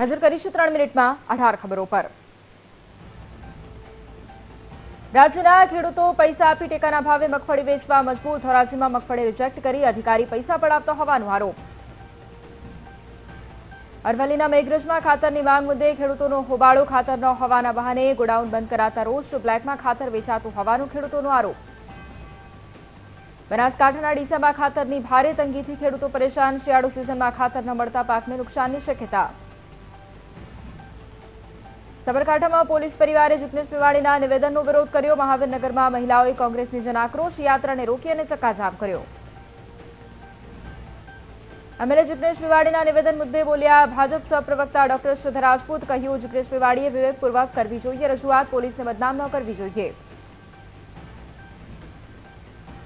નજર કરીશું ત્રણ મિનિટમાં અઢાર ખબરો પર. રાજ્યના ખેડૂતો પૈસા આપી ટેકાના ભાવે મગફળી વેચવા મજબૂર, ધોરાજીમાં મગફળી રિજેક્ટ કરી, અધિકારી પૈસા પડાવતો હોવાનો આરોપ. અરવલ્લીના મેઘરજમાં ખાતરની માંગ મુદ્દે ખેડૂતોનો હોબાળો ખાતર ન હોવાના બહાને ગોડાઉન બંધ કરાતા રોજ બ્લેકમાં ખાતર વેચાતું હોવાનો ખેડૂતોનો આરોપ. બનાસકાંઠાના ડીસામાં ખાતરની ભારે તંગીથી ખેડૂતો પરેશાન, શિયાળુ સિઝનમાં ખાતર ન મળતા પાકને નુકસાનની શક્યતા. સાબરકાંઠામાં પોલીસ પરિવારે જીગ્નેશ મેવાણીના નિવેદનનો વિરોધ કર્યો. મહાવીરનગરમાં મહિલાઓએ કોંગ્રેસની જનાક્રોશ યાત્રાને રોકી અને ચક્કાજામ કર્યો. એમએલએ જીગ્નેશ મેવાડીના નિવેદન મુદ્દે બોલ્યા ભાજપ સહપ્રવક્તા ડોક્ટર શ્રીધર રાજપૂત કહ્યું, જીગ્નેશ મેવાડીએ વિવેકપૂર્વક કરવી જોઈએ, રજૂઆત પોલીસને બદનામ ન કરવી જોઈએ.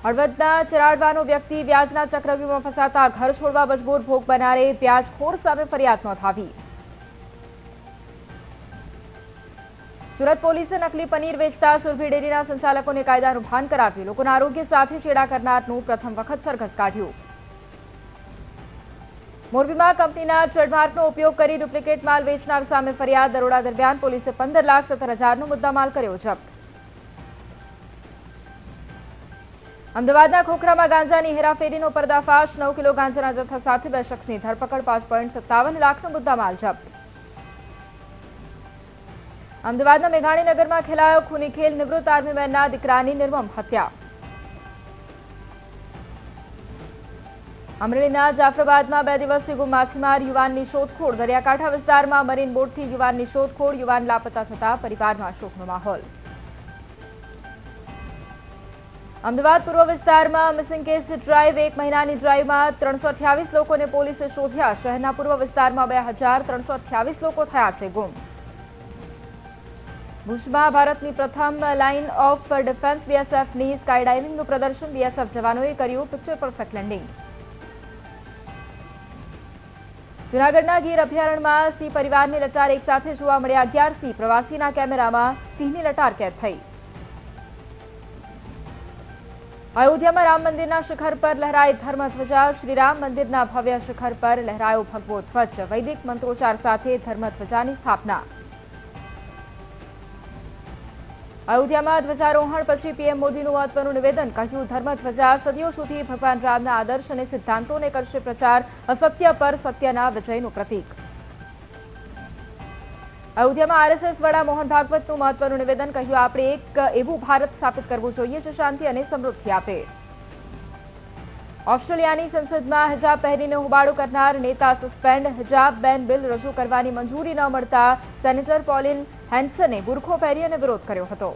હળવદના ચરાડવાનો વ્યક્તિ વ્યાજના ચક્રવ્યૂહમાં ફસાતા, ઘર છોડવા મજબૂર ભોગ બનારે, વ્યાજખોર સામે ફરિયાદ નોંધાવી. સુરત પોલીસે નકલી પનીર વેચતા સુરભી ડેરીના સંચાલકોને કાયદાનું ભાન કરાવ્યું. લોકોના આરોગ્ય સાથે છેડા કરનારનું પ્રથમ વખત સરઘસ કાઢ્યું. મોરબીમાં કંપનીના ટ્રેડમાર્કનો ઉપયોગ કરી ડુપ્લિકેટ માલ વેચનાર સામે ફરિયાદ. દરોડા દરમિયાન પોલીસે પંદર લાખ સત્તર હજારનો મુદ્દામાલ કર્યો જપ્ત. અમદાવાદના ખોખરામાં ગાંજાની હેરાફેરીનો પર્દાફાશ. નવ કિલો ગાંજાના જથ્થા સાથે બે શખ્સની ધરપકડ. પાંચ પોઈન્ટ સત્તાવન લાખનો મુદ્દામાલ જપ્ત. અમદાવાદના મેઘાણીનગરમાં ખેલાયો ખૂની ખેલ, નિવૃત્ત આર્મીમેનના દીકરાની નિર્મમ હત્યા. અમરેલીના જાફરાબાદમાં બે દિવસથી ગુમ માછીમાર યુવાનની શોધખોળ. દરિયાકાંઠા વિસ્તારમાં મરીન બોટથી યુવાનની શોધખોળ, યુવાન લાપતા થતા પરિવારમાં શોકનો માહોલ. અમદાવાદ પૂર્વ વિસ્તારમાં મિસિંગ કેસ ડ્રાઈવ એક મહિનાની ડ્રાઈવમાં ત્રણસો અઠ્યાવીસ લોકોને પોલીસે શોધ્યા. શહેરના પૂર્વ વિસ્તારમાં બે હજાર ત્રણસો અઠ્યાવીસ લોકો થયા છે ગુમ. ભુજમાં ભારતની પ્રથમ લાઇન ઓફ ડિફેન્સ બીએસએફની સ્કાયડાઇવિંગનું પ્રદર્શન બીએસએફ જવાનોએ કર્યું પિક્ચર પરફેક્ટ લેન્ડિંગ જૂનાગઢના ગીર અભયારણ્યમાં સિંહ પરિવારની લટાર એક જોવા મળ્યા. અગિયાર સિંહ પ્રવાસીના કેમેરામાં સિંહની લટાર કેદ થઈ. અયોધ્યામાં રામ મંદિરના શિખર પર લહેરાય ધર્મધ્વજા. શ્રીરામ મંદિરના ભવ્ય શિખર પર લહેરાયો ભગવો ધ્વજ. વૈદિક મંત્રોચ્ચાર સાથે ધર્મધ્વજાની સ્થાપના. અયોધ્યામાં ધ્વજારોહણ પછી પીએમ મોદીનું મહત્વનું નિવેદન. કહ્યું ધર્મધ્વજા સદીઓ સુધી ભગવાન રામના આદર્શ અને સિદ્ધાંતોને કરશે પ્રચાર, અસત્ય પર સત્યના વિજયનું પ્રતીક. અયોધ્યામાં આરએસએસ વડા મોહન ભાગવતનું મહત્વનું નિવેદન. કહ્યું, આપણે એક એવું ભારત સ્થાપિત કરવું જોઈએ જે શાંતિ અને સમૃદ્ધિ આપે. ઓસ્ટ્રેલિયાની સંસદમાં હિજાબ પહેરીને હોબાળો કરનાર નેતા સસ્પેન્ડ હિજાબ બેન બિલ રજૂ કરવાની મંજૂરી ન મળતા સેનેટર પોલિન હેન્સને બુરખો પહેરી અને વિરોધ કર્યો હતો.